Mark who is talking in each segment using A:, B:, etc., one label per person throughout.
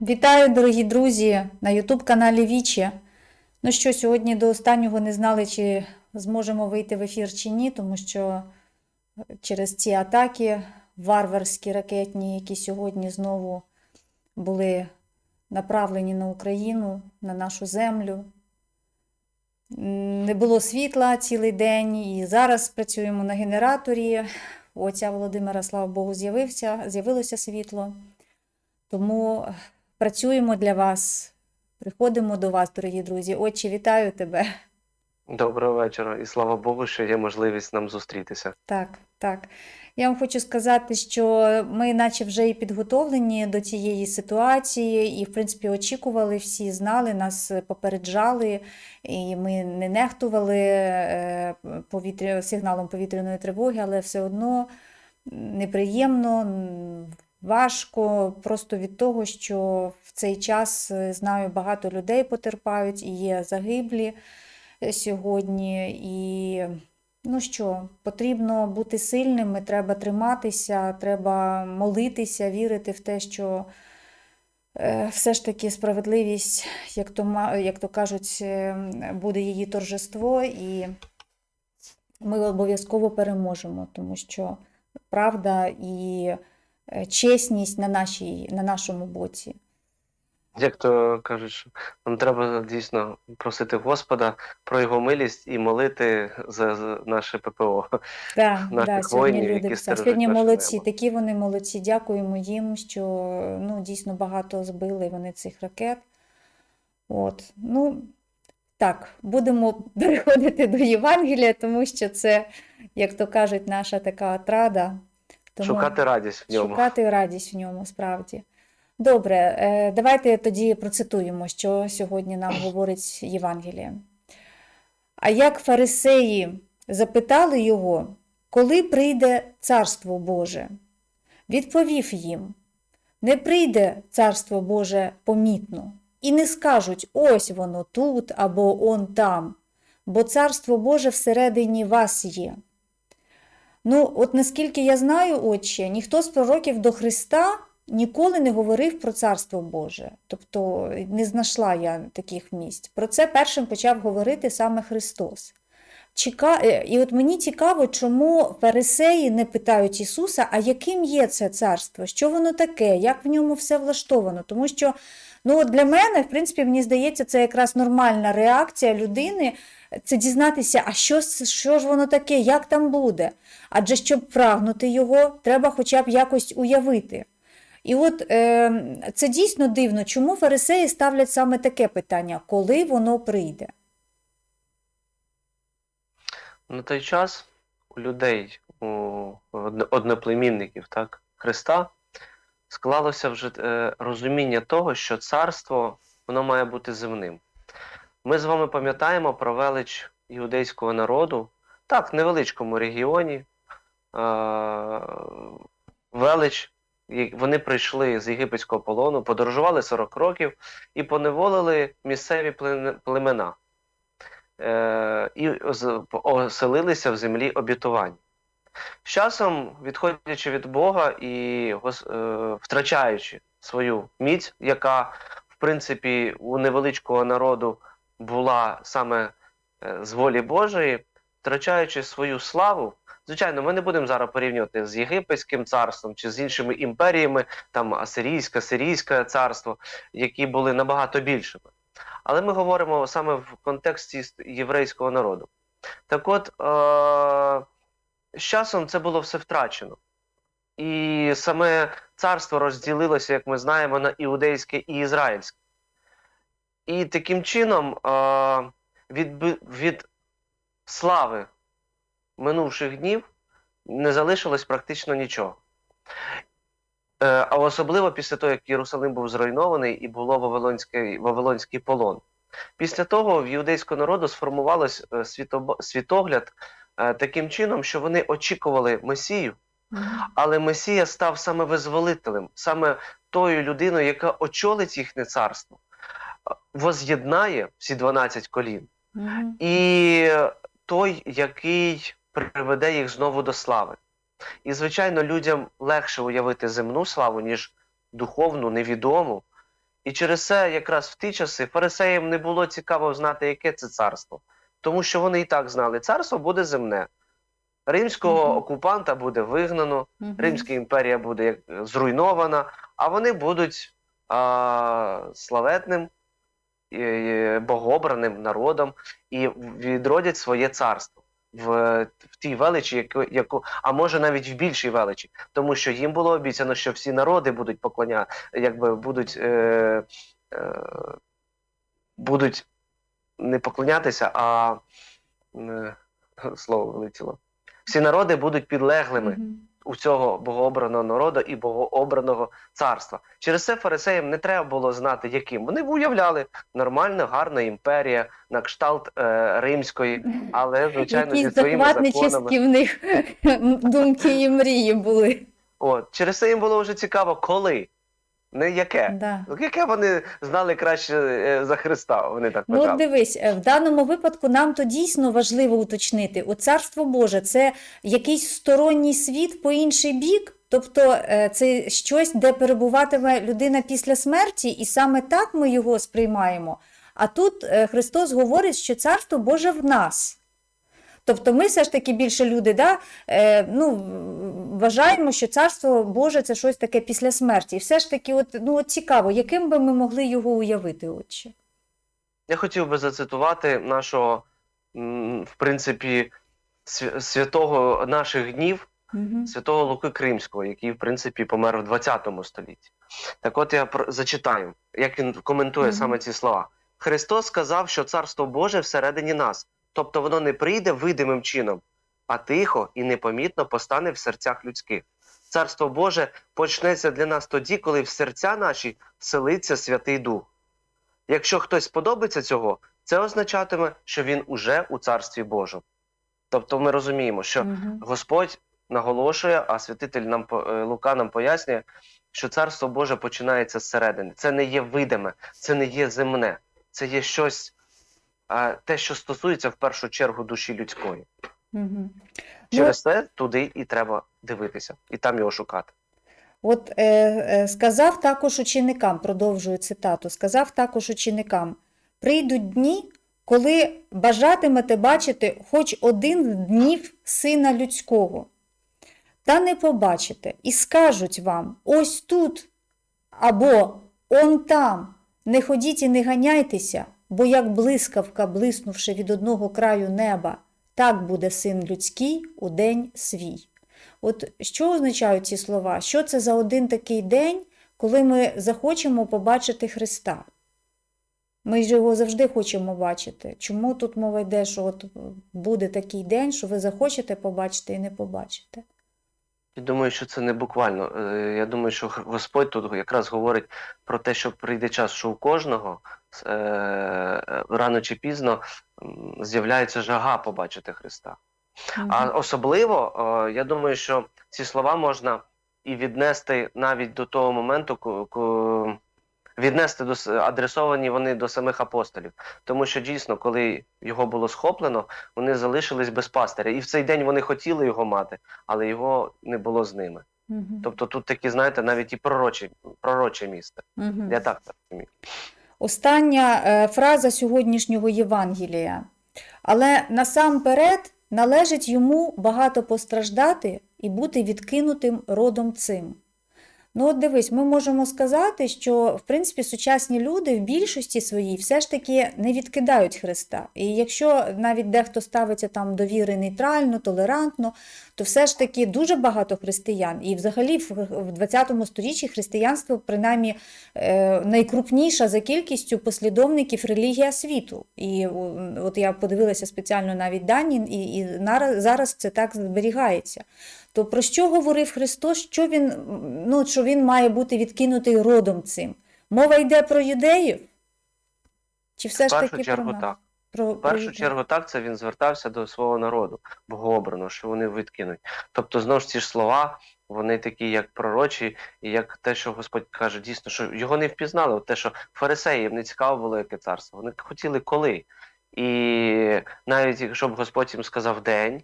A: Вітаю, дорогі друзі, на Ютуб-каналі Вічі. Ну що, сьогодні до останнього не знали, чи зможемо вийти в ефір чи ні, тому що через ці атаки варварські ракетні, які сьогодні знову були направлені на Україну, на нашу землю. Не було світла цілий день, і зараз працюємо на генераторі. У отця Володимира, слава Богу, з'явилося світло. Тому працюємо для вас, приходимо до вас, дорогі друзі. Отче, вітаю тебе.
B: Доброго вечора, і слава Богу, що є можливість нам зустрітися.
A: Так, так. Я вам хочу сказати, що ми, наче вже і підготовлені до цієї ситуації, і, в принципі, очікували всі, знали, нас попереджали, і ми не нехтували е, повітря, сигналом повітряної тривоги, але все одно неприємно, важко, просто від того, що в цей час е, знаю, багато людей потерпають і є загиблі сьогодні. І Ну що, потрібно бути сильними, треба триматися, треба молитися, вірити в те, що е, все ж таки справедливість, як то, як то кажуть, е, буде її торжество, і ми обов'язково переможемо, тому що правда і е, чесність на, нашій, на нашому боці.
B: Як то кажуть, що нам треба дійсно просити Господа про його милість і молити за, за наше ППО.
A: Да, да, сьогодні
B: воїнів,
A: люди
B: які.
A: Сьогодні молодці,
B: небо.
A: такі вони молодці. Дякуємо їм, що ну, дійсно багато збили вони цих ракет. От. Ну, так, будемо переходити до Євангелія, тому що це, як то кажуть, наша така отрада. Тому
B: Шукати радість в ньому.
A: шукати радість в ньому, справді. Добре, е, давайте тоді процитуємо, що сьогодні нам говорить Євангеліє. А як фарисеї запитали його, коли прийде Царство Боже? Відповів їм: Не прийде Царство Боже помітно, і не скажуть ось воно тут або он там, бо Царство Боже всередині вас є. Ну, от наскільки я знаю, отче, ніхто з пророків до Христа ніколи не говорив про Царство Боже. Тобто не знайшла я таких місць. Про це першим почав говорити саме Христос. Чека... е, І от мені цікаво, чому фарисеї не питають Ісуса, а яким є це царство, що воно таке, як в ньому все влаштовано. Тому що ну, от для мене, в принципі, мені здається, це якраз нормальна реакція людини. Це дізнатися, а що, що ж воно таке, як там буде. Адже щоб прагнути його, треба хоча б якось уявити. І от е, це дійсно дивно, чому фарисеї ставлять саме таке питання, коли воно прийде.
B: На той час у людей, у одноплемінників так, Христа склалося вже е, розуміння того, що царство воно має бути земним. Ми з вами пам'ятаємо про велич іудейського народу, так, в невеличкому регіоні. Е, велич, вони прийшли з єгипетського полону, подорожували 40 років і поневолили місцеві племена е, і оселилися в землі обітувань. З часом, відходячи від Бога і е, втрачаючи свою міць, яка, в принципі, у невеличкого народу була саме е, з волі Божої, втрачаючи свою славу, звичайно, ми не будемо зараз порівнювати з Єгипетським царством чи з іншими імперіями, там Асирійське, Сирійське царство, які були набагато більшими. Але ми говоримо саме в контексті єврейського народу. Так от, е- з часом це було все втрачено. І саме царство розділилося, як ми знаємо, на іудейське і ізраїльське. І таким чином е- від, від слави минувших днів не залишилось практично нічого. Е, а особливо після того, як Єрусалим був зруйнований і було Вавилонський, Вавилонський полон. Після того в іудейського народу сформувалось е, світогляд е, таким чином, що вони очікували Месію, але Месія став саме визволителем, саме тою людиною, яка очолить їхнє царство. воз'єднає всі 12 колін, і той, який приведе їх знову до слави. І, звичайно, людям легше уявити земну славу, ніж духовну, невідому. І через це якраз в ті часи фарисеям не було цікаво знати, яке це царство. Тому що вони і так знали, царство буде земне. Римського
A: Мгм.
B: окупанта буде вигнано,
A: Мгм.
B: Римська імперія буде зруйнована, а вони будуть а, славетним, і, і богообраним народом і відродять своє царство в, в тій величі, яку, яку, а може навіть в більшій величі, тому що їм було обіцяно, що всі народи будуть поклоня, якби будуть, е, е, будуть не поклонятися, а е, слово вилетіло. Всі народи будуть підлеглими. У цього богообраного народу і богообраного царства. Через це фарисеям не треба було знати, яким. Вони уявляли нормальна, гарна імперія на кшталт е, римської, але звичайно зі своїми законами.
A: в них думки і мрії були.
B: От через це їм було вже цікаво, коли, не яке.
A: Да.
B: Яке вони знали краще е, за Христа. Вони так
A: Ну, от дивись, е, в даному випадку нам то дійсно важливо уточнити. У Царство Боже це якийсь сторонній світ по інший бік, тобто е, це щось, де перебуватиме людина після смерті, і саме так ми його сприймаємо. А тут Христос говорить, що Царство Боже в нас. Тобто ми все ж таки більше люди, да, е, ну, вважаємо, що Царство Боже це щось таке після смерті. І все ж таки, от, ну, от цікаво, яким би ми могли його уявити, отче?
B: Я хотів би зацитувати нашого, в принципі, святого наших днів,
A: Угу.
B: святого Луки Кримського, який, в принципі, помер в 20 столітті. Так от я зачитаю, як він коментує
A: Мгм.
B: саме ці слова. Христос сказав, що Царство Боже всередині нас, тобто воно не прийде видимим чином, а тихо і непомітно постане в серцях людських. Царство Боже почнеться для нас тоді, коли в серця наші вселиться Святий Дух. Якщо хтось сподобається цього, це означатиме, що він уже у Царстві Божому. Тобто ми розуміємо, що
A: Мгм.
B: Господь наголошує, а святитель нам е, Лука нам пояснює, що царство Боже починається зсередини. Це не є видиме, це не є земне, це є щось, те, що стосується в першу чергу душі людської.
A: Мгм.
B: Через це туди і треба дивитися, і там його шукати.
A: От е, е, сказав також ученикам, продовжую цитату, сказав також ученикам: прийдуть дні, коли бажатимете бачити хоч один з днів сина людського, та не побачите, і скажуть вам: ось тут або он там. Не ходіть і не ганяйтеся, бо як блискавка, блиснувши від одного краю неба, так буде син людський у день свій. От що означають ці слова? Що це за один такий день, коли ми захочемо побачити Христа? Ми ж його завжди хочемо бачити. Чому тут мова йде, що от буде такий день, що ви захочете побачити і не побачите?
B: Я думаю, що це не буквально. Е, Я думаю, що Господь тут якраз говорить про те, що прийде час, що у кожного е, е, рано чи пізно з'являється жага побачити Христа. А особливо, я думаю, що ці слова можна і віднести навіть до того моменту, ку- віднести до адресовані вони до самих апостолів. Тому що дійсно, коли його було схоплено, вони залишились без пастиря. І в цей день вони хотіли його мати, але його не було з ними.
A: Мгм.
B: Тобто тут такі, знаєте, навіть і пророчі, пророче місце.
A: Мгм.
B: Я так розумію.
A: Остання е, фраза сьогоднішнього Євангелія. Але насамперед належить йому багато постраждати і бути відкинутим родом цим. Ну, от дивись, ми можемо сказати, що в принципі сучасні люди в більшості своїй все ж таки не відкидають Христа. І якщо навіть дехто ставиться там до віри нейтрально, толерантно, то все ж таки дуже багато християн. І взагалі в 20 сторіччі християнство, принаймні, е, найкрупніша за кількістю послідовників релігія світу. І от я подивилася спеціально навіть дані, і зараз це так зберігається. То про що говорив Христос? Що він, ну, що він має бути відкинутий родом цим? Мова йде про юдеїв? Чи все
B: В
A: ж таки
B: чергу
A: про нас?
B: так.
A: Про,
B: В першу
A: про-
B: чергу так це він звертався до свого народу, богообраного, що вони відкинуть. Тобто, знову ж ці ж слова Вони такі, як пророчі, і як те, що Господь каже, дійсно, що його не впізнали. От те, що фарисеїв не цікаво було, яке царство. Вони хотіли коли. І навіть якщо б Господь їм сказав день,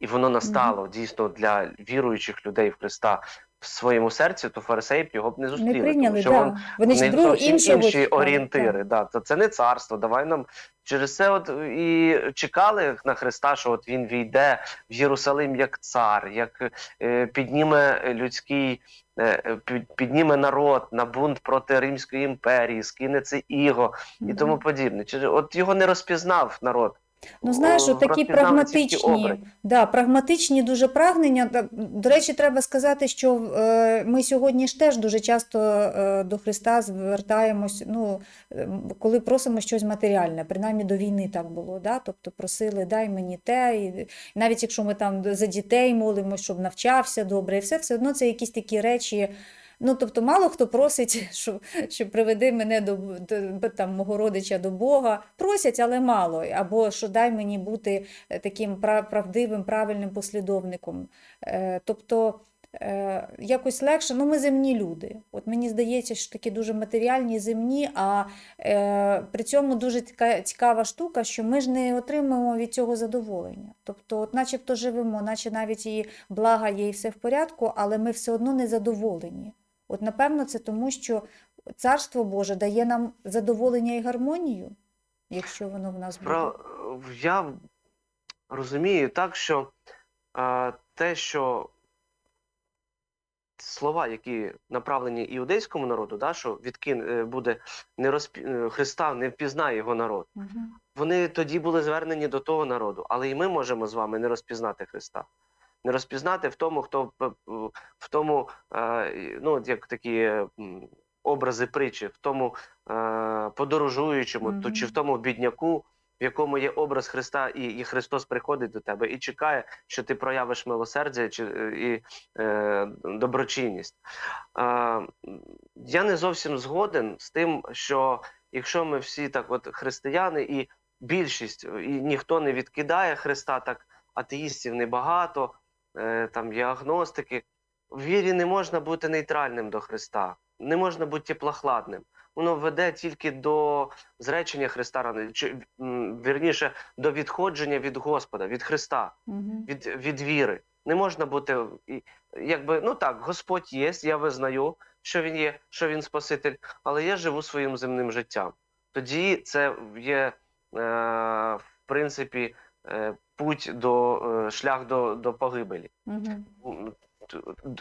B: і воно настало дійсно для віруючих людей в Христа в своєму серці, то фарисеї б його б не зустріли.
A: Не прийняли,
B: тому що
A: да. Вони ж друг
B: зовсім
A: іншого
B: інші орієнтири.
A: так.
B: Да, це не царство. Давай нам через це от і чекали на Христа, що от він війде в Єрусалим як цар, як е, підніме людський, е, е, під- підніме народ на бунт проти Римської імперії, скине це іго і тому подібне. Чи от його не розпізнав народ.
A: Ну, знаєш,
B: О,
A: такі прагматичні, да, прагматичні дуже прагнення. До речі, треба сказати, що е, ми сьогодні ж теж дуже часто е, до Христа звертаємось, ну, е, коли просимо щось матеріальне, принаймні до війни так було. Да? Тобто просили, дай мені те, і навіть якщо ми там за дітей молимось, щоб навчався добре, і все, все одно це якісь такі речі. Ну, тобто, мало хто просить, що, що приведи мене до, там, мого родича до Бога. Просять, але мало. Або що дай мені бути е, таким пра- правдивим, правильним послідовником. Е, тобто, е, якось легше, ну ми земні люди. От мені здається, що такі дуже матеріальні, земні, а е, при цьому дуже цікава штука, що ми ж не отримуємо від цього задоволення. Тобто, от начебто живемо, наче навіть і блага є, і все в порядку, але ми все одно не задоволені. От напевно, це тому, що Царство Боже дає нам задоволення і гармонію, якщо воно в нас буде.
B: Я розумію так, що е, те, що слова, які направлені іудейському народу, да, що відкин е, буде не розпі... е, Христа, не впізнає його народ.
A: Мгм.
B: Вони тоді були звернені до того народу, але і ми можемо з вами не розпізнати Христа. Не розпізнати в тому, хто в тому, е, ну, як такі образи притчі, в тому е, подорожуючому, то
A: Мгм.
B: чи в тому бідняку, в якому є образ Христа, і, і Христос приходить до тебе і чекає, що ти проявиш милосердя чи, е, і е, доброчинність. Е, я не зовсім згоден з тим, що якщо ми всі так, от християни, і більшість, і ніхто не відкидає Христа, так атеїстів небагато, там є агностики. В вірі не можна бути нейтральним до Христа, не можна бути теплохладним. Воно веде тільки до зречення Христа рано, чи вірніше до відходження від Господа, від Христа
A: Мгм.
B: від, від віри. Не можна бути якби ну так, Господь є, я визнаю, що він є, що він Спаситель, але я живу своїм земним життям. Тоді це є е, в принципі е, путь до е, шлях до, до погибелі.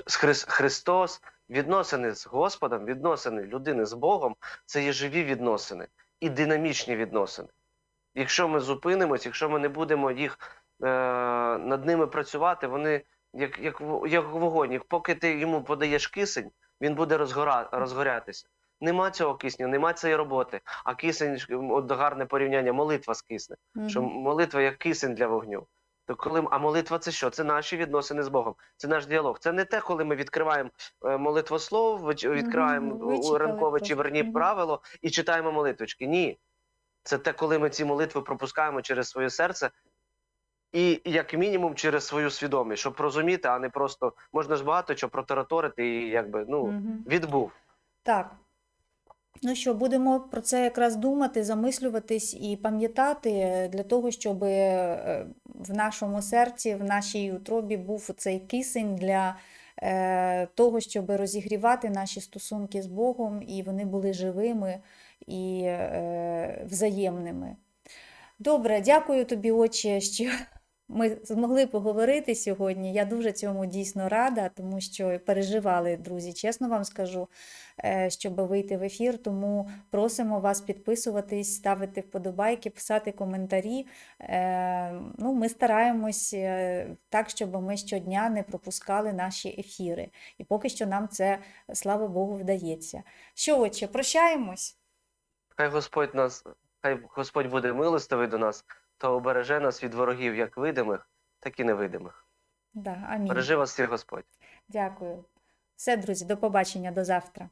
B: Хрис- Христос, відносини з Господом, відносини людини з Богом це є живі відносини і динамічні відносини. Якщо ми зупинимось, якщо ми не будемо їх е, над ними працювати, вони як, як, як вогонь. Поки ти йому подаєш кисень, він буде розгора, розгорятися. Нема цього кисню, нема цієї роботи. А кисень, от гарне порівняння, молитва з кисне що молитва як кисень для вогню. То коли а молитва це що? Це наші відносини з Богом. Це наш діалог. Це не те, коли ми відкриваємо е, молитвослов, відкриваємо у- у ранкове чи верні
A: Мгм.
B: правило і читаємо молитвочки. Ні. Це те, коли ми ці молитви пропускаємо через своє серце. І як мінімум через свою свідомість, щоб розуміти, а не просто можна ж багато чого протараторити і якби ну
A: Мгм.
B: відбув.
A: Так. Ну що, будемо про це якраз думати, замислюватись і пам'ятати для того, щоб е, в нашому серці, в нашій утробі був цей кисень для е, того, щоб розігрівати наші стосунки з Богом, і вони були живими і е, взаємними. Добре, дякую тобі, Отче, що ми змогли поговорити сьогодні. Я дуже цьому дійсно рада, тому що переживали, друзі, чесно вам скажу, е, щоб вийти в ефір. Тому просимо вас підписуватись, ставити вподобайки, писати коментарі. Е, Ну, ми стараємось е, так, щоб ми щодня не пропускали наші ефіри. І поки що нам це, слава Богу, вдається. Що, отче, прощаємось?
B: Хай Господь нас, хай Господь буде милостивий до нас та обереже нас від ворогів як видимих, так і невидимих.
A: Да, амінь.
B: Бережи вас всіх Господь.
A: Дякую. Все, друзі, до побачення, до завтра.